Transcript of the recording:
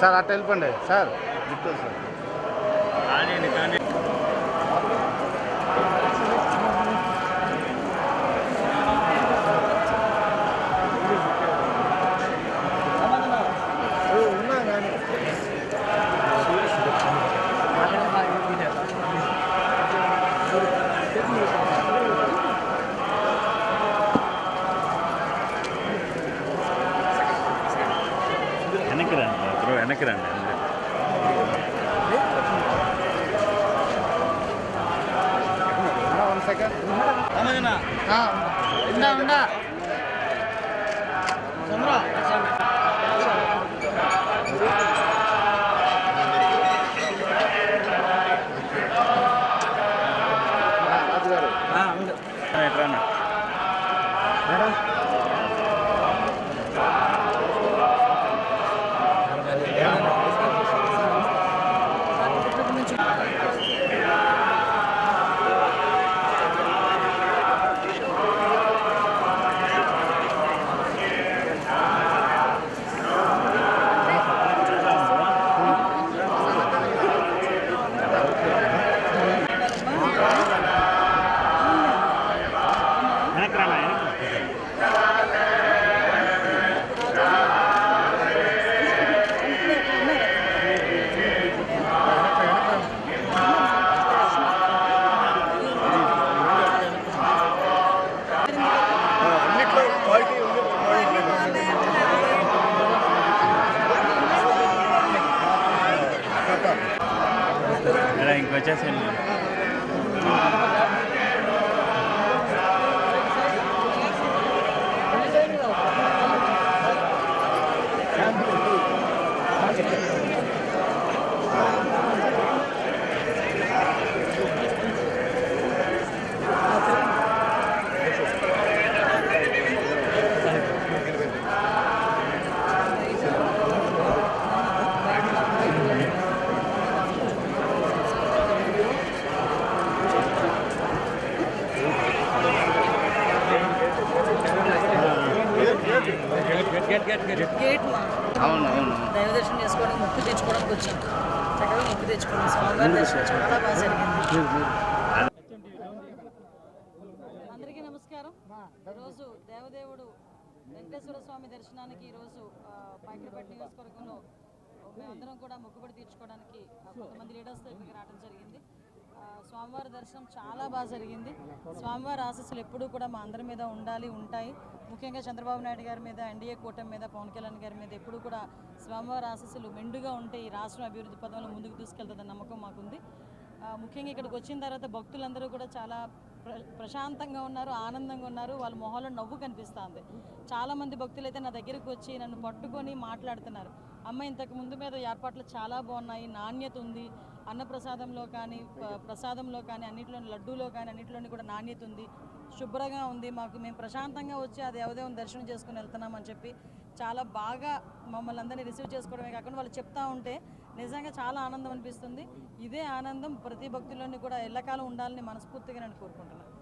Sir అట్ట వెళ్ళిపోండి. Sir గుర్తు సార్. కానీ కానీ ఉన్నా కానీ వెనక్కి రండి బ్రో వెనక్కి రండి వన్ సెకండ్ ఉందా ఉందా ఇంకొచ్చేసి గేట్ మా అవును అవును. దైవ దర్శనం చేసుకోవడానికి ముక్కు తెచ్చుకోవడానికి వచ్చాం చక్కగా ముక్కు తెచ్చుకున్నాం. స్వామివారి దర్శనం చాలా బాగా జరిగింది. అందరికీ నమస్కారం. ఈరోజు దేవదేవుడు వెంకటేశ్వర స్వామి దర్శనానికి ఈరోజు పాకిరిపేట నియోజకవర్గంలో మేమందరం కూడా మొక్కుబడి తీర్చుకోవడానికి కొంతమంది లీడర్స్తో ఇక్కడికి రావడం జరిగింది. స్వామివారి దర్శనం చాలా బాగా జరిగింది. స్వామివారి ఆశస్సులు ఎప్పుడూ కూడా మా అందరి మీద ఉండాలి ఉంటాయి. ముఖ్యంగా చంద్రబాబు నాయుడు గారి మీద ఎన్డీఏ కూటమి మీద పవన్ కళ్యాణ్ గారి మీద ఎప్పుడూ కూడా స్వామివారి ఆశస్సులు మెండుగా ఉంటే ఈ రాష్ట్రం అభివృద్ధి పదంలో ముందుకు తీసుకెళ్తుందన్న నమ్మకం మాకుంది. ముఖ్యంగా ఇక్కడికి వచ్చిన తర్వాత భక్తులందరూ కూడా చాలా ప్ర ప్రశాంతంగా ఉన్నారు ఆనందంగా ఉన్నారు. వాళ్ళ మొహంలో నవ్వు కనిపిస్తుంది. చాలామంది భక్తులు అయితే నా దగ్గరికి వచ్చి నన్ను పట్టుకొని మాట్లాడుతున్నారు. అమ్మ ఇంతకు ముందు మీద ఏర్పాట్లు చాలా బాగున్నాయి నాణ్యత ఉంది. అన్నప్రసాదంలో కానీ ప్రసాదంలో కానీ అన్నింటిలో లడ్డూలో కానీ అన్నింటిలోని కూడా నాణ్యత ఉంది. శుభ్రంగా ఉంది మాకు. మేము ప్రశాంతంగా వచ్చి అది దేవదేవుని దర్శనం చేసుకుని వెళ్తున్నామని చెప్పి చాలా బాగా మమ్మల్ని అందరినీ రిసీవ్ చేసుకోవడమే కాకుండా వాళ్ళు చెప్తా ఉంటే నిజంగా చాలా ఆనందం అనిపిస్తుంది. ఇదే ఆనందం ప్రతి భక్తుల్లోని కూడా ఎల్లకాలం ఉండాలని మనస్ఫూర్తిగా నేను కోరుకుంటున్నాను.